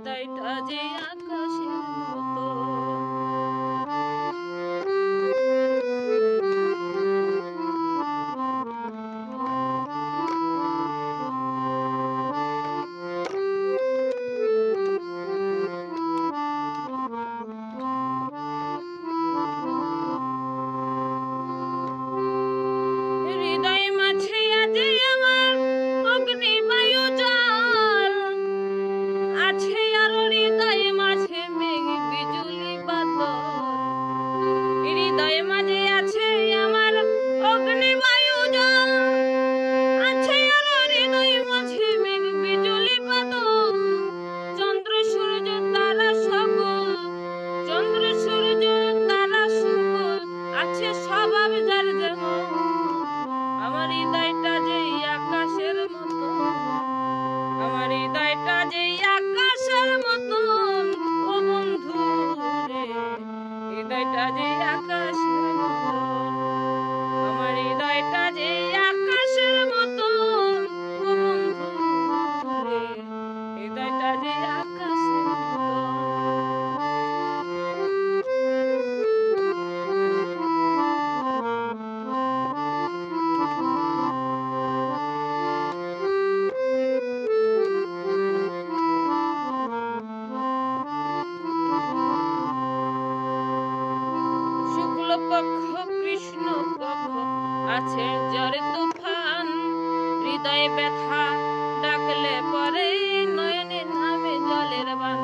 হৃদয়টা যে আক আছে আর হৃদয় মাঝে মেঘ বিজুলি বাদল। হৃদয় মাঝে আছে আছে জরে তুফান, হৃদয়ে ব্যথা, ডাকলে পরে নয়নে নামে জলের বান।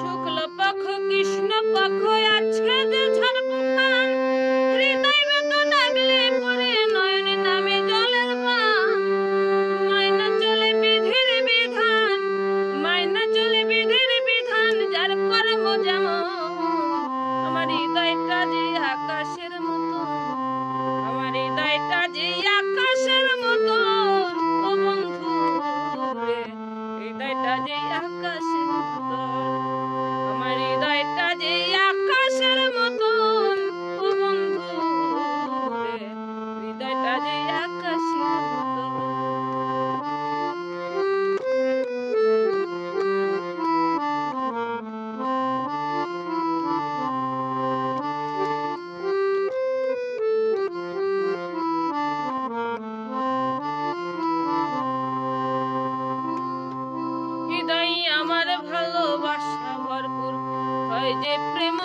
শুক্ল পক্ষ, কৃষ্ণ পক্ষ আমার হৃদয়টা যে আকাশের মতো, আমার হৃদয়টা যে আকাশের মতো, ও বন্ধু হৃদয়টা যে আকাশ আমার ভালোবাসা ভরপুর। হয় যে প্রেম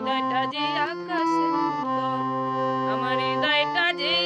হৃদয়টা যে আকাশের মতন আমার হৃদয়টা যে